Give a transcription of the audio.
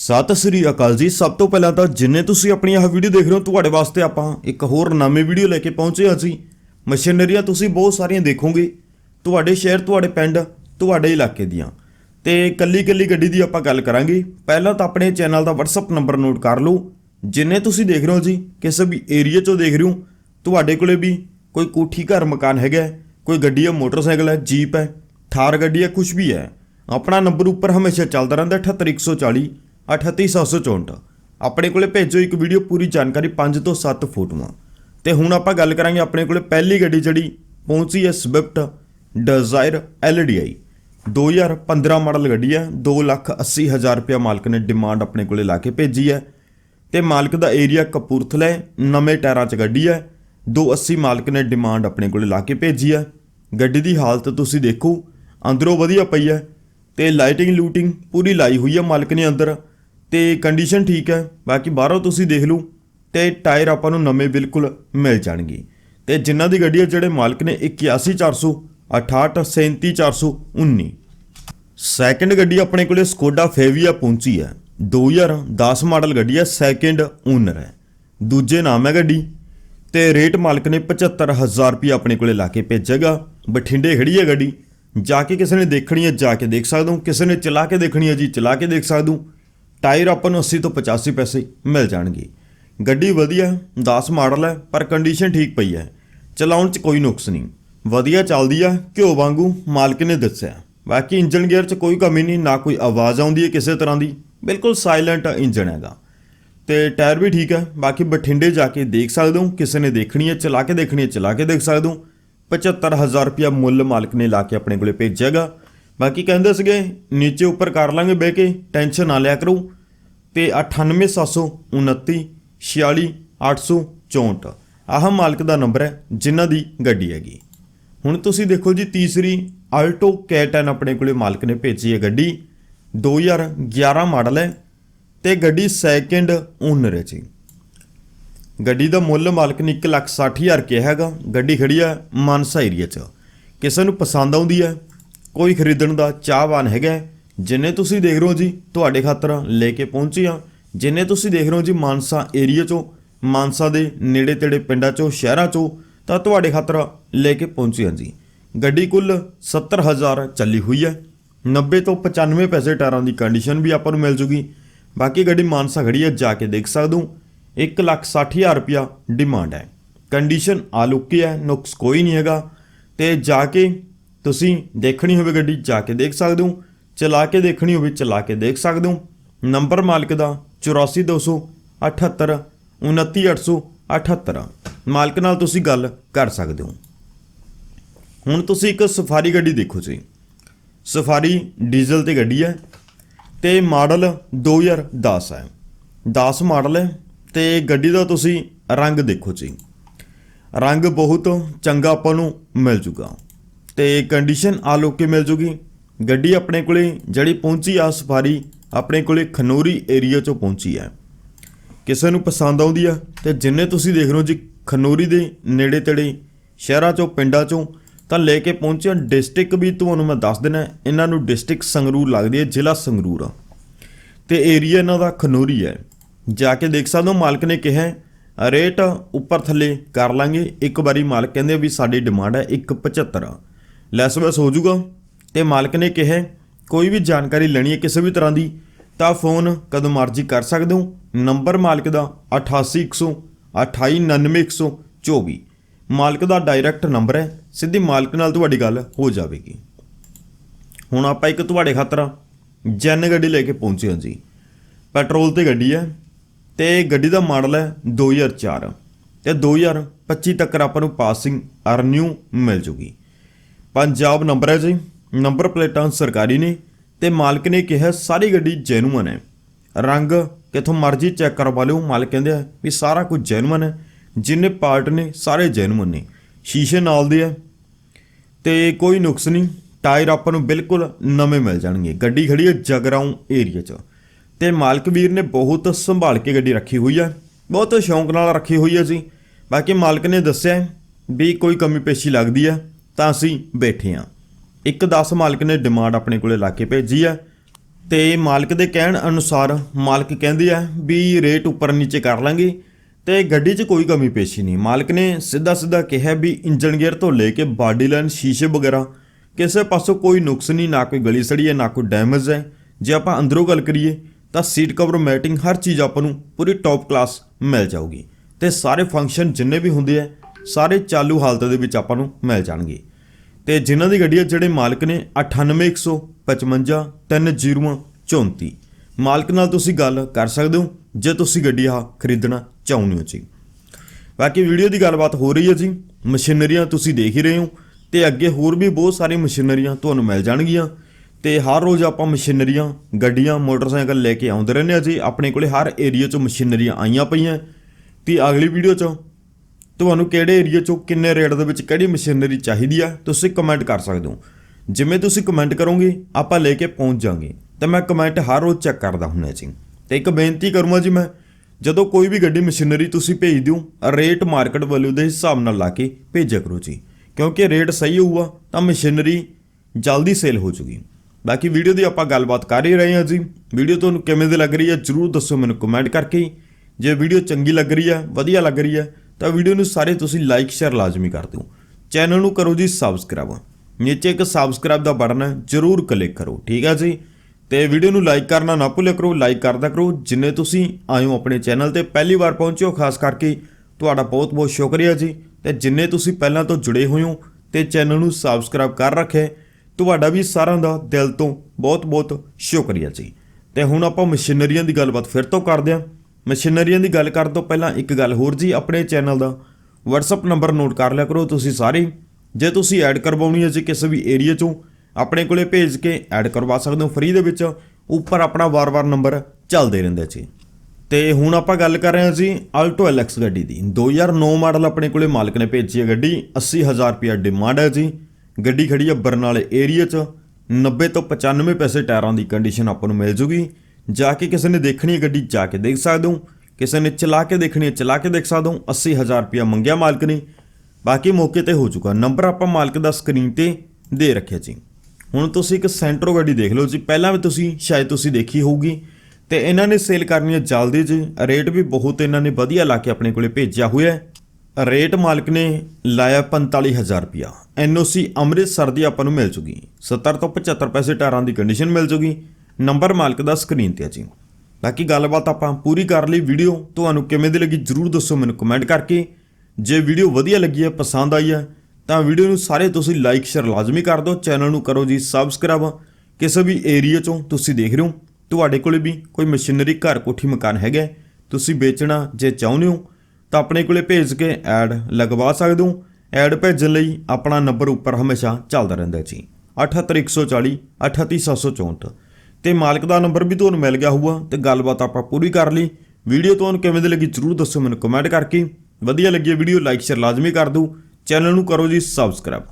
ਸਤਿ ਸ੍ਰੀ ਅਕਾਲ ਜੀ। ਸਭ ਤੋਂ ਪਹਿਲਾਂ ਤਾਂ ਜਿੰਨੇ ਤੁਸੀਂ ਆਪਣੀ ਇਹ ਵੀਡੀਓ ਦੇਖ ਰਹੇ ਹੋ, ਤੁਹਾਡੇ ਵਾਸਤੇ ਆਪਾਂ ਇੱਕ ਹੋਰ ਨਵੀਂ ਵੀਡੀਓ ਲੈ ਕੇ ਪਹੁੰਚੇ ਹਾਂ ਜੀ। ਮਸ਼ੀਨਰੀਆਂ ਤੁਸੀਂ ਬਹੁਤ ਸਾਰੀਆਂ ਦੇਖੋਗੇ। ਤੁਹਾਡੇ ਸ਼ਹਿਰ, ਤੁਹਾਡੇ ਪਿੰਡ, ਤੁਹਾਡੇ ਇਲਾਕੇ ਦੀਆਂ। ਤੇ ਕੱਲੀ ਕੱਲੀ ਗੱਡੀ ਦੀ ਆਪਾਂ ਗੱਲ ਕਰਾਂਗੇ। ਪਹਿਲਾਂ ਤਾਂ ਆਪਣੇ ਚੈਨਲ ਦਾ WhatsApp ਨੰਬਰ ਨੋਟ ਕਰ ਲਓ। ਜਿੰਨੇ ਤੁਸੀਂ ਦੇਖ ਰਹੇ ਹੋ ਜੀ, ਕਿਸੇ ਵੀ ਏਰੀਆ 'ਚੋਂ ਦੇਖ ਰਹੇ ਹੋ, ਤੁਹਾਡੇ ਕੋਲੇ ਵੀ ਕੋਈ ਕੋਠੀ ਘਰ ਮਕਾਨ ਹੈਗਾ ਕੋਈ ਗੱਡੀ ਹੈ, ਮੋਟਰਸਾਈਕਲ ਹੈ, ਜੀਪ ਹੈ, ਥਾਰ ਗੱਡੀ ਹੈ ਕੁਝ ਵੀ ਹੈ। ਆਪਣਾ ਨੰਬਰ ਉੱਪਰ ਹਮੇਸ਼ਾ ਚੱਲਦਾ ਰਹਿੰਦਾ 78140 38764 ਆਪਣੇ ਕੋਲੇ ਭੇਜੋ ਇੱਕ ਵੀਡੀਓ ਪੂਰੀ ਜਾਣਕਾਰੀ 5 ਤੋਂ 7 ਫੋਟੋਆਂ ਤੇ ਹੁਣ ਆਪਾਂ ਗੱਲ ਕਰਾਂਗੇ ਆਪਣੇ ਕੋਲੇ ਪਹਿਲੀ ਗੱਡੀ ਜਿਹੜੀ ਪਹੁੰਚੀ ਹੈ ਸਵਿਫਟ ਡਿਜ਼ਾਇਰ ਐਲਡੀਆਈ। 2015 ਮਾਡਲ ਗੱਡੀ ਹੈ 280000 ਰੁਪਏ ਮਾਲਕ ਨੇ ਡਿਮਾਂਡ ਆਪਣੇ ਕੋਲੇ ਲਾ ਕੇ ਭੇਜੀ ਹੈ। ਤੇ ਮਾਲਕ ਦਾ ਏਰੀਆ ਕਪੂਰਥਲਾ ਹੈ, ਨਵੇਂ ਟਾਇਰਾਂ 'ਚ ਗੱਡੀ ਹੈ। 280 ਮਾਲਕ ਨੇ ਡਿਮਾਂਡ ਆਪਣੇ ਕੋਲੇ ਲਾ ਕੇ ਭੇਜੀ ਹੈ। ਗੱਡੀ ਦੀ ਹਾਲਤ ਤੁਸੀਂ ਦੇਖੋ, ਅੰਦਰੋਂ ਵਧੀਆ ਪਈ ਹੈ। ਤੇ ਲਾਈਟਿੰਗ ਲੂਟਿੰਗ ਪੂਰੀ ਲਾਈ ਹੋਈ ਹੈ ਮਾਲਕ ਨੇ ਅੰਦਰ। ਤੇ ਕੰਡੀਸ਼ਨ ਠੀਕ ਹੈ, ਬਾਕੀ ਬਾਹਰੋਂ ਤੁਸੀਂ ਦੇਖ ਲਓ ਤੇ ਟਾਇਰ ਆਪਾਂ ਨੂੰ ਨਵੇਂ ਬਿਲਕੁਲ ਮਿਲ ਜਾਣਗੇ। ਤੇ ਜਿਨ੍ਹਾਂ ਦੀ ਗੱਡੀ ਹੈ, ਜਿਹੜੇ ਮਾਲਕ ਨੇ 81400 68 37419 ਸੈਕੰਡ ਗੱਡੀ ਆਪਣੇ ਕੋਲੇ ਸਕੋਡਾ ਫੇਵੀਆ ਪਹੁੰਚੀ ਹੈ। 2010 ਮਾਡਲ ਗੱਡੀ ਹੈ ਸੈਕੰਡ ਓਨਰ ਹੈ। ਦੂਜੇ ਨਾਮ ਹੈ ਗੱਡੀ ਤੇ ਰੇਟ ਮਾਲਕ ਨੇ 75000 ਰੁਪਏ ਆਪਣੇ ਕੋਲੇ ਲਾ ਕੇ ਭੇਜੇਗਾ। ਬਠਿੰਡੇ ਖੜੀ ਹੈ ਗੱਡੀ। ਜਾ ਕੇ ਕਿਸੇ ਨੇ ਦੇਖਣੀ ਹੈ, ਜਾ ਕੇ ਦੇਖ ਸਕਦੇ ਹੋ। ਕਿਸੇ ਨੇ ਚਲਾ ਕੇ ਦੇਖਣੀ ਹੈ ਜੀ, ਚਲਾ ਕੇ ਦੇਖ ਸਕਦੇ ਹੋ। ਟਾਇਰ ਆਪਾਂ ਨੂੰ 80 ਤੋਂ 85 ਪੈਸੇ ਮਿਲ ਜਾਣਗੇ। ਗੱਡੀ ਵਧੀਆ 10 ਮਾਡਲ ਹੈ, ਪਰ ਕੰਡੀਸ਼ਨ ਠੀਕ ਪਈ ਹੈ। ਚਲਾਉਣ 'ਚ ਕੋਈ ਨੁਕਸ ਨਹੀਂ। ਵਧੀਆ ਚੱਲਦੀ ਆ, ਘਿਓ ਵਾਂਗੂ ਮਾਲਕ ਨੇ ਦੱਸਿਆ। ਬਾਕੀ ਇੰਜਨ ਗੇਅਰ 'ਚ ਕੋਈ ਕਮੀ ਨਹੀਂ, ਨਾ ਕੋਈ ਆਵਾਜ਼ ਆਉਂਦੀ ਹੈ ਕਿਸੇ ਤਰ੍ਹਾਂ ਦੀ। ਬਿਲਕੁਲ ਸਾਇਲੈਂਟ ਇੰਜਨ ਹੈਗਾ। ਤੇ ਟਾਇਰ ਵੀ ਠੀਕ ਹੈ, ਬਾਕੀ ਬਠਿੰਡੇ ਜਾ ਕੇ ਦੇਖ ਸਕਦੇ ਹੋ, ਕਿਸੇ ਨੇ ਦੇਖਣੀ ਹੈ, ਚਲਾ ਕੇ ਦੇਖਣੀ ਹੈ, ਚਲਾ ਕੇ ਦੇਖ ਸਕਦੇ ਹੋ। 75000 ਰੁਪਇਆ ਮੁੱਲ ਮਾਲਕ ਨੇ ਲਾ ਕੇ ਆਪਣੇ ਕੋਲੇ ਭੇਜਿਆਗਾ ਬਾਕੀ ਕਹਿੰਦੇ ਸੀਗੇ, ਨੀਚੇ ਉੱਪਰ ਕਰ ਲਾਂਗੇ ਬਹਿ ਕੇ, ਟੈਨਸ਼ਨ ਨਾ ਲਿਆ ਕਰੋ। ਤੇ 98729 46864 ਆਹ ਮਾਲਕ ਦਾ ਨੰਬਰ ਹੈ, ਜਿਨ੍ਹਾਂ ਦੀ ਗੱਡੀ ਹੈਗੀ। ਹੁਣ ਤੁਸੀਂ ਦੇਖੋ ਜੀ, ਤੀਸਰੀ ਆਲਟੋ K10 ਆਪਣੇ ਕੋਲੇ ਮਾਲਕ ਨੇ ਭੇਜੀ ਹੈ ਗੱਡੀ। 2011 ਮਾਡਲ ਹੈ ਤੇ ਗੱਡੀ ਸੈਕਿੰਡ ਓਨਰ ਹੈ ਜੀ। ਗੱਡੀ ਦਾ ਮੁੱਲ ਮਾਲਕ ਨੇ 160000 ਕਿਹਾ ਹੈਗਾ। ਗੱਡੀ ਖੜੀ ਆ ਮਾਨਸਾ ਏਰੀਆ 'ਚ। ਕਿਸੇ ਨੂੰ ਪਸੰਦ ਆਉਂਦੀ ਹੈ ਕੋਈ ਖਰੀਦਣ ਦਾ ਚਾਹਵਾਨ ਹੈਗਾ ਜਿੰਨੇ ਤੁਸੀਂ ਦੇਖ ਰਹੇ ਹੋ ਜੀ, ਤੁਹਾਡੇ ਖਾਤਰ ਲੈ ਕੇ ਪਹੁੰਚੇ ਆ ਜਿੰਨੇ ਤੁਸੀਂ ਦੇਖ ਰਹੇ ਹੋ ਜੀ ਮਾਨਸਾ ਏਰੀਆ 'ਚੋਂ, ਮਾਨਸਾ ਦੇ ਨੇੜੇ ਤੇੜੇ ਪਿੰਡਾਂ 'ਚੋਂ, ਸ਼ਹਿਰਾਂ 'ਚੋਂ, ਤਾਂ ਤੁਹਾਡੇ ਖਾਤਰ ਲੈ ਕੇ ਪਹੁੰਚੇ ਆ ਜੀ। ਗੱਡੀ ਕੁੱਲ 70000 ਚੱਲੀ ਹੋਈ ਹੈ। 90 ਤੋਂ 95 ਪੈਸੇ ਟਾਇਰਾਂ ਦੀ ਕੰਡੀਸ਼ਨ ਵੀ ਆਪਾਂ ਨੂੰ ਮਿਲ ਜੂਗੀ। ਬਾਕੀ ਗੱਡੀ ਮਾਨਸਾ ਖੜੀ ਹੈ, ਜਾ ਕੇ ਦੇਖ ਸਕਦੇ ਹੋ। 160000 ਰੁਪਿਆ ਡਿਮਾਂਡ ਹੈ। ਕੰਡੀਸ਼ਨ ਆਲੂਕੀ ਹੈ, ਨੁਕਸ ਕੋਈ ਨਹੀਂ ਹੈਗਾ। ਤੇ ਜਾ ਕੇ ਤੁਸੀਂ ਦੇਖਣੀ ਹੋਵੇ ਗੱਡੀ ਜਾ ਕੇ ਦੇਖ ਸਕਦੇ ਹੋ, ਚਲਾ ਕੇ ਦੇਖਣੀ ਹੋਵੇ ਚਲਾ ਕੇ ਦੇਖ ਸਕਦੇ ਹੋ। ਨੰਬਰ ਮਾਲਕ ਦਾ 84278 29878 ਮਾਲਕ ਨਾਲ ਤੁਸੀਂ ਗੱਲ ਕਰ ਸਕਦੇ ਹੋ। ਹੁਣ ਤੁਸੀਂ ਇੱਕ ਸਫਾਰੀ ਗੱਡੀ ਦੇਖੋ ਜੀ। ਸਫਾਰੀ ਡੀਜ਼ਲ ਤੇ ਗੱਡੀ ਹੈ ਤੇ ਮਾਡਲ 2010 ਹੈ। 10 ਮਾਡਲ ਹੈ ਤੇ ਗੱਡੀ ਦਾ ਤੁਸੀਂ ਰੰਗ ਦੇਖੋ ਜੀ। ਰੰਗ ਬਹੁਤ ਚੰਗਾ ਆਪਾਂ ਨੂੰ ਮਿਲ ਜੂਗਾ। ਤੇ ਕੰਡੀਸ਼ਨ ਆ ਲੋਕੇ ਮਿਲ ਜੂਗੀ। ਗੱਡੀ ਆਪਣੇ ਕੋਲੇ, ਜਿਹੜੀ ਪਹੁੰਚੀ ਆ ਸਫਾਰੀ, ਆਪਣੇ ਕੋਲੇ ਖਨੋਰੀ ਏਰੀਆ ਚੋਂ ਪਹੁੰਚੀ ਹੈ। ਕਿਸੇ ਨੂੰ ਪਸੰਦ ਆਉਂਦੀ ਆ, ਤੇ ਜਿੰਨੇ ਤੁਸੀਂ ਦੇਖ ਰਹੇ ਹੋ ਜੀ ਖਨੋਰੀ ਦੇ ਨੇੜੇ ਤੇੜੇ, ਸ਼ਹਿਰਾਂ ਚੋਂ, ਪਿੰਡਾਂ ਚੋਂ, ਤਾਂ ਲੈ ਕੇ ਪਹੁੰਚਿਆ ਡਿਸਟ੍ਰਿਕਟ ਵੀ ਤੁਹਾਨੂੰ ਮੈਂ ਦੱਸ ਦੇਣਾ ਇਹਨਾਂ ਨੂੰ ਡਿਸਟ੍ਰਿਕਟ ਸੰਗਰੂਰ ਲੱਗਦੀ ਹੈ, ਜ਼ਿਲ੍ਹਾ ਸੰਗਰੂਰ ਆ। ਤੇ ਏਰੀਆ ਇਹਨਾਂ ਦਾ ਖਨੋਰੀ ਹੈ। ਜਾ ਕੇ ਦੇਖ ਸਕਦੇ ਹੋ, ਮਾਲਕ ਨੇ ਕਿਹਾ ਰੇਟ ਉੱਪਰ ਥੱਲੇ ਕਰ ਲਾਂਗੇ। ਇੱਕ ਵਾਰੀ ਮਾਲਕ ਕਹਿੰਦੇ ਵੀ ਸਾਡੀ ਡਿਮਾਂਡ ਹੈ 175 ਲੈਸ ਵੈਸ ਹੋ ਜਾਊਗਾ ਤੇ ਮਾਲਕ ਨੇ ਕਿਹਾ, ਕੋਈ ਵੀ ਜਾਣਕਾਰੀ ਲੈਣੀ ਹੈ ਕਿਸੇ ਵੀ ਤਰ੍ਹਾਂ ਦੀ, ਤਾਂ ਫੋਨ ਕਦੋਂ ਮਰਜ਼ੀ ਕਰ ਸਕਦੇ ਹੋ। ਨੰਬਰ ਮਾਲਕ ਦਾ 88100 2899124 ਮਾਲਕ ਦਾ ਡਾਇਰੈਕਟ ਨੰਬਰ ਹੈ। ਸਿੱਧੀ ਮਾਲਕ ਨਾਲ ਤੁਹਾਡੀ ਗੱਲ ਹੋ ਜਾਵੇਗੀ। ਹੁਣ ਆਪਾਂ ਇੱਕ ਤੁਹਾਡੇ ਖਾਤਰ ਜੈਨ ਗੱਡੀ ਲੈ ਕੇ ਪਹੁੰਚੇ ਹਾਂ ਜੀ। ਪੈਟਰੋਲ ਤੇ ਗੱਡੀ ਹੈ। ਤੇ ਗੱਡੀ ਦਾ ਮਾਡਲ ਹੈ 2004 ਤੇ 2025 ਤੱਕ ਆਪਾਂ ਨੂੰ ਪਾਸਿੰਗ ਅਰਨਿਊ ਮਿਲ ਜੂਗੀ। ਪੰਜਾਬ ਨੰਬਰ ਹੈ ਜੀ। ਨੰਬਰ ਪਲੇਟਾਂ ਸਰਕਾਰੀ ਨੇ ਤੇ ਮਾਲਕ ਨੇ ਕਿਹਾ ਸਾਰੀ ਗੱਡੀ ਜੈਨੂਅਨ ਹੈ। ਰੰਗ ਕਿਥੋਂ ਮਰਜ਼ੀ ਚੈੱਕ ਕਰਵਾ ਲਿਓ, ਮਾਲਕ ਕਹਿੰਦੇ ਆ ਵੀ ਸਾਰਾ ਕੁਝ ਜੈਨੂਅਨ ਹੈ। ਜਿੰਨੇ ਪਾਰਟ ਨੇ ਸਾਰੇ ਜੈਨੂਅਨ ਨੇ। ਸ਼ੀਸ਼ੇ ਨਾਲ ਦੇ ਆ। ਤੇ ਕੋਈ ਨੁਕਸ ਨਹੀਂ। ਟਾਇਰ ਆਪਾਂ ਨੂੰ ਬਿਲਕੁਲ ਨਵੇਂ ਮਿਲ ਜਾਣਗੇ। ਗੱਡੀ ਖੜੀ ਹੈ ਜਗਰਾਉਂ ਏਰੀਆ 'ਚ। ਤੇ ਮਾਲਕ ਵੀਰ ਨੇ ਬਹੁਤ ਸੰਭਾਲ ਕੇ ਗੱਡੀ ਰੱਖੀ ਹੋਈ ਹੈ ਬਹੁਤ ਸ਼ੌਂਕ ਨਾਲ ਰੱਖੀ ਹੋਈ ਹੈ ਜੀ। ਬਾਕੀ ਮਾਲਕ ਨੇ ਦੱਸਿਆ ਵੀ ਕੋਈ ਕਮੀ ਪੇਸ਼ੀ ਲੱਗਦੀ ਹੈ ਤਾਂ ਅਸੀਂ ਬੈਠੇ ਹਾਂ। ਇੱਕ 10 ਮਾਲਕ ਨੇ ਡਿਮਾਂਡ ਆਪਣੇ ਕੋਲੇ ਲਾ ਕੇ ਭੇਜੀ ਹੈ ਤੇ ਮਾਲਕ ਦੇ ਕਹਿਣ ਅਨੁਸਾਰ ਮਾਲਕ ਕਹਿੰਦੇ ਆ ਵੀ ਰੇਟ ਉੱਪਰ ਨੀਚੇ ਕਰ ਲਾਂਗੇ ਤੇ ਗੱਡੀ 'ਚ ਕੋਈ ਕਮੀ ਪੇਸ਼ੀ ਨਹੀਂ। ਮਾਲਕ ਨੇ ਸਿੱਧਾ ਸਿੱਧਾ ਕਿਹਾ ਵੀ ਇੰਜਨ ਗੇਅਰ ਤੋਂ ਲੈ ਕੇ ਬਾਡੀ ਲਾਈਨ ਸ਼ੀਸ਼ੇ ਵਗੈਰਾ ਕਿਸੇ ਪਾਸੋਂ ਕੋਈ ਨੁਕਸ ਨਹੀਂ, ਨਾ ਕੋਈ ਗਲੀ ਸੜੀ ਹੈ, ਨਾ ਕੋਈ ਡੈਮੇਜ ਹੈ। ਜੇ ਆਪਾਂ ਅੰਦਰੋਂ ਗੱਲ ਕਰੀਏ ਤਾਂ ਸੀਟ ਕਵਰ ਮੈਟਿੰਗ ਹਰ ਚੀਜ਼ ਆਪਾਂ ਨੂੰ ਪੂਰੀ ਟੌਪ ਕਲਾਸ ਮਿਲ ਜਾਊਗੀ ਤੇ ਸਾਰੇ ਫੰਕਸ਼ਨ ਜਿੰਨੇ ਵੀ ਹੁੰਦੇ ਆ, ਸਾਰੇ ਚਾਲੂ ਹਾਲਤ ਦੇ ਵਿੱਚ ਆਪਾਂ ਨੂੰ ਮਿਲ ਜਾਣਗੇ। ਤੇ ਜਿਨ੍ਹਾਂ ਦੀ ਗੱਡੀ ਆ ਜਿਹੜੇ ਮਾਲਕ ਨੇ 98155 3034 ਮਾਲਕ ਨਾਲ ਤੁਸੀਂ ਗੱਲ ਕਰ ਸਕਦੇ ਹੋ, ਜੇ ਤੁਸੀਂ ਗੱਡੀ ਆ ਖਰੀਦਣਾ ਚਾਹੁੰਦੇ ਹੋ ਜੀ। ਬਾਕੀ ਵੀਡੀਓ ਦੀ ਗੱਲਬਾਤ ਹੋ ਰਹੀ ਹੈ ਜੀ, ਮਸ਼ੀਨਰੀਆਂ ਤੁਸੀਂ ਦੇਖ ਹੀ ਰਹੇ ਹੋ, ਤੇ ਅੱਗੇ ਹੋਰ ਵੀ ਬਹੁਤ ਸਾਰੀਆਂ ਮਸ਼ੀਨਰੀਆਂ ਤੁਹਾਨੂੰ ਮਿਲ ਜਾਣਗੀਆਂ। ਤੇ ਹਰ ਰੋਜ਼ ਆਪਾਂ ਮਸ਼ੀਨਰੀਆਂ, ਗੱਡੀਆਂ, ਮੋਟਰਸਾਈਕਲ ਲੈ ਕੇ ਆਉਂਦੇ ਰਹਿੰਦੇ ਆ ਜੀ। ਆਪਣੇ ਕੋਲੇ ਹਰ ਏਰੀਆ 'ਚ ਮਸ਼ੀਨਰੀਆਂ ਆਈਆਂ ਪਈਆਂ। ਤੇ ਅਗਲੀ ਵੀਡੀਓ 'ਚ ਤੁਹਾਨੂੰ ਕਿਹੜੇ ਏਰੀਆ 'ਚੋਂ ਕਿੰਨੇ ਰੇਟ ਦੇ ਵਿੱਚ ਕਿਹੜੀ ਮਸ਼ੀਨਰੀ ਚਾਹੀਦੀ ਆ, ਤੁਸੀਂ ਕਮੈਂਟ ਕਰ ਸਕਦੇ ਹੋ। ਜਿਵੇਂ ਤੁਸੀਂ ਕਮੈਂਟ ਕਰੋਗੇ, ਆਪਾਂ ਲੈ ਕੇ ਪਹੁੰਚ ਜਾਾਂਗੇ। ਤਾਂ ਮੈਂ ਕਮੈਂਟ ਹਰ ਰੋਜ਼ ਚੈੱਕ ਕਰਦਾ ਹੁੰਦਾ ਜੀ। ਤੇ ਇੱਕ ਬੇਨਤੀ ਕਰੂੰਗਾ ਜੀ ਮੈਂ, ਜਦੋਂ ਕੋਈ ਵੀ ਗੱਡੀ ਮਸ਼ੀਨਰੀ ਤੁਸੀਂ ਭੇਜ ਦਿਓ ਰੇਟ ਮਾਰਕੀਟ ਵੈਲਿਊ ਦੇ ਹਿਸਾਬ ਨਾਲ ਲਾ ਕੇ ਭੇਜਿਆ ਕਰੋ ਜੀ। ਕਿਉਂਕਿ ਰੇਟ ਸਹੀ ਹੋਊਗਾ, ਤਾਂ ਮਸ਼ੀਨਰੀ ਜਲਦੀ ਸੇਲ ਹੋ ਜੂਗੀ। ਬਾਕੀ ਵੀਡੀਓ ਦੀ ਆਪਾਂ ਗੱਲਬਾਤ ਕਰ ਹੀ ਰਹੇ ਹਾਂ ਜੀ। ਵੀਡੀਓ ਤੁਹਾਨੂੰ ਕਿਵੇਂ ਦੀ ਲੱਗ ਰਹੀ ਹੈ ਜਰੂਰ ਦੱਸੋ ਮੈਨੂੰ ਕਮੈਂਟ ਕਰਕੇ। ਜੇ ਵੀਡੀਓ ਚੰਗੀ ਲੱਗ ਰਹੀ ਹੈ ਵਧੀਆ ਲੱਗ ਰਹੀ ਹੈ ਤਾਂ ਵੀਡੀਓ ਨੂੰ ਸਾਰੇ ਤੁਸੀਂ ਲਾਈਕ ਸ਼ੇਅਰ ਲਾਜ਼ਮੀ ਕਰ ਦਿਓ। ਚੈਨਲ ਨੂੰ ਕਰੋ ਜੀ ਸਬਸਕ੍ਰਾਈਬ ਨੀਚੇ ਇੱਕ ਸਬਸਕ੍ਰਾਈਬ ਦਾ ਬਟਨ ਹੈ, ਜਰੂਰ ਕਲਿੱਕ ਕਰੋ, ਠੀਕ ਹੈ ਜੀ? ਤੇ ਵੀਡੀਓ ਨੂੰ ਲਾਈਕ ਕਰਨਾ ਨਾ ਭੁੱਲਿਆ ਕਰੋ ਲਾਈਕ ਕਰਦਾ ਕਰੋ। ਜਿੰਨੇ ਤੁਸੀਂ ਆਇਓ ਆਪਣੇ ਚੈਨਲ ਤੇ, ਪਹਿਲੀ ਵਾਰ ਪਹੁੰਚਿਓ, ਖਾਸ ਕਰਕੇ ਤੁਹਾਡਾ ਬਹੁਤ ਬਹੁਤ ਸ਼ੁਕਰੀਆ ਜੀ। ਤੇ ਜਿੰਨੇ ਤੁਸੀਂ ਪਹਿਲਾਂ ਤੋਂ ਜੁੜੇ ਹੋਏ ਹੋ, ਤੇ ਚੈਨਲ ਨੂੰ ਸਬਸਕ੍ਰਾਈਬ ਕਰ ਰੱਖੇ ਤੁਹਾਡਾ ਵੀ ਸਾਰਿਆਂ ਦਾ ਦਿਲ ਤੋਂ ਬਹੁਤ ਬਹੁਤ ਸ਼ੁਕਰੀਆ ਜੀ। ਤੇ ਹੁਣ ਆਪਾਂ ਮਸ਼ੀਨਰੀਆਂ ਦੀ ਗੱਲਬਾਤ ਫਿਰ ਤੋਂ ਕਰਦੇ ਹਾਂ। ਮਸ਼ੀਨਰੀਆਂ ਦੀ ਗੱਲ ਕਰਨ ਤੋਂ ਪਹਿਲਾਂ ਇੱਕ ਗੱਲ ਹੋਰ ਜੀ ਆਪਣੇ ਚੈਨਲ ਦਾ। WhatsApp ਨੰਬਰ ਨੋਟ ਕਰ ਲਿਆ ਕਰੋ ਤੁਸੀਂ ਸਾਰੇ। ਜੇ ਤੁਸੀਂ ਐਡ ਕਰਵਾਉਣੀ ਹੈ ਜੀ ਕਿਸੇ ਵੀ ਏਰੀਆ ਚੋਂ, ਆਪਣੇ ਕੋਲੇ ਭੇਜ ਕੇ ਐਡ ਕਰਵਾ ਸਕਦੇ ਹੋ ਫ੍ਰੀ ਦੇ ਵਿੱਚ। ਉੱਪਰ ਆਪਣਾ ਵਾਰ-ਵਾਰ ਨੰਬਰ ਚੱਲਦੇ ਰਹਿੰਦੇ ਜੀ। ਤੇ ਹੁਣ ਆਪਾਂ ਗੱਲ ਕਰ ਰਹੇ ਹਾਂ ਜੀ ਆਲਟੋ ਐਲਐਕਸ ਗੱਡੀ ਦੀ। 2009 ਮਾਡਲ ਆਪਣੇ ਕੋਲੇ ਮਾਲਕ ਨੇ ਭੇਜੀ ਹੈ ਗੱਡੀ। 80000 ਰੁਪਿਆ ਡਿਮਾਂਡ ਹੈ ਜੀ। ਗੱਡੀ ਖੜੀ ਹੈ ਬਰਨਾਲੇ ਏਰੀਆ 'ਚ। 90 ਤੋਂ 95 ਪੈਸੇ ਟਾਇਰਾਂ ਦੀ ਕੰਡੀਸ਼ਨ ਆਪਾਂ ਨੂੰ ਮਿਲ ਜੂਗੀ। ਜਾ ਕੇ ਕਿਸੇ ਨੇ ਦੇਖਣੀ ਹੈ ਗੱਡੀ, ਜਾ ਕੇ ਦੇਖ ਸਕਦੇ ਹੋ। ਕਿਸੇ ਨੇ ਚਲਾ ਕੇ ਦੇਖਣੀ ਹੈ, ਚਲਾ ਕੇ ਦੇਖ ਸਕਦੇ ਹੋ। 80000 ਰੁਪਇਆ ਮੰਗਿਆ ਮਾਲਕ ਨੇ। ਬਾਕੀ ਮੌਕੇ ਤੇ ਹੋ ਚੁੱਕਾ। ਨੰਬਰ ਆਪਾਂ ਮਾਲਕ ਦਾ ਸਕਰੀਨ ਤੇ ਦੇ ਰੱਖਿਆ ਜੀ। ਹੁਣ ਤੁਸੀਂ ਇੱਕ ਸੈਂਟਰੋ ਗੱਡੀ ਦੇਖ ਲਓ ਜੀ। ਪਹਿਲਾਂ ਵੀ ਤੁਸੀਂ, ਸ਼ਾਇਦ ਤੁਸੀਂ ਦੇਖੀ ਹੋਊਗੀ। ਤੇ ਇਹਨਾਂ ਨੇ ਸੇਲ ਕਰਨੀ ਹੈ ਜਲਦੀ ਜੀ। ਰੇਟ ਵੀ ਬਹੁਤ ਇਹਨਾਂ ਨੇ ਵਧੀਆ ਲਾ ਕੇ ਆਪਣੇ ਕੋਲੇ ਭੇਜਿਆ ਹੋਇਆ ਹੈ। ਰੇਟ ਮਾਲਕ ਨੇ ਲਾਇਆ 45000 ਰੁਪਿਆ ਐਨਓਸੀ ਅੰਮ੍ਰਿਤਸਰ ਦੀ ਆਪਾਂ ਨੂੰ ਮਿਲ ਜੂਗੀ 70 ਤੋਂ 75 ਪੈਸੇ ਟਾਰਾਂ ਦੀ ਕੰਡੀਸ਼ਨ ਮਿਲ ਜੂਗੀ ਨੰਬਰ ਮਾਲਕ ਦਾ ਸਕਰੀਨ ਤੇ ਆ ਜੀ। ਬਾਕੀ ਗੱਲਬਾਤ ਆਪਾਂ ਪੂਰੀ ਕਰ ਲਈ ਵੀਡੀਓ। ਤੁਹਾਨੂੰ ਕਿਵੇਂ ਦੀ ਲੱਗੀ ਜਰੂਰ ਦੱਸੋ ਮੈਨੂੰ ਕਮੈਂਟ ਕਰਕੇ। ਜੇ ਵੀਡੀਓ ਵਧੀਆ ਲੱਗੀ ਹੈ, ਪਸੰਦ ਆਈ ਹੈ, ਤਾਂ ਵੀਡੀਓ ਨੂੰ ਸਾਰੇ ਤੁਸੀਂ ਲਾਈਕ ਸ਼ੇਅਰ ਲਾਜ਼ਮੀ ਕਰ ਦਿਓ। ਚੈਨਲ ਨੂੰ ਕਰੋ ਜੀ ਸਬਸਕ੍ਰਾਈਬ। ਕਿਸੇ ਵੀ ਏਰੀਆ ਚੋਂ ਤੁਸੀਂ ਦੇਖ ਰਹੇ ਹੋ, ਤੁਹਾਡੇ ਕੋਲੇ ਵੀ ਕੋਈ ਮਸ਼ੀਨਰੀ ਘਰ ਕੋਠੀ ਮਕਾਨ ਹੈਗਾ ਤੁਸੀਂ ਵੇਚਣਾ ਜੇ ਚਾਹੁੰਦੇ ਹੋ, ਤਾਂ ਆਪਣੇ ਕੋਲੇ ਭੇਜ ਕੇ ਐਡ ਲਗਵਾ ਸਕਦੇ ਹੋ। ਐਡ ਭੇਜਣ ਲਈ ਆਪਣਾ ਨੰਬਰ ਉੱਪਰ ਹਮੇਸ਼ਾ ਚੱਲਦਾ ਰਹਿੰਦਾ ਜੀ। 78140 38764 ਤੇ ਮਾਲਕ ਦਾ ਨੰਬਰ ਵੀ ਤੁਹਾਨੂੰ ਮਿਲ ਗਿਆ ਹੋਊਗਾ ਤੇ ਗੱਲਬਾਤ ਆਪਾਂ ਪੂਰੀ ਕਰ ਲਈ। ਵੀਡੀਓ ਤੁਹਾਨੂੰ ਕਿਵੇਂ ਦੀ ਲੱਗੀ ਜਰੂਰ ਦੱਸੋ ਮੈਨੂੰ ਕਮੈਂਟ ਕਰਕੇ। ਵਧੀਆ ਲੱਗੀ ਵੀਡੀਓ ਲਾਈਕ ਸ਼ੇਅਰ ਲਾਜ਼ਮੀ ਕਰ ਦਿਓ। ਚੈਨਲ ਨੂੰ ਕਰੋ ਜੀ ਸਬਸਕ੍ਰਾਈਬ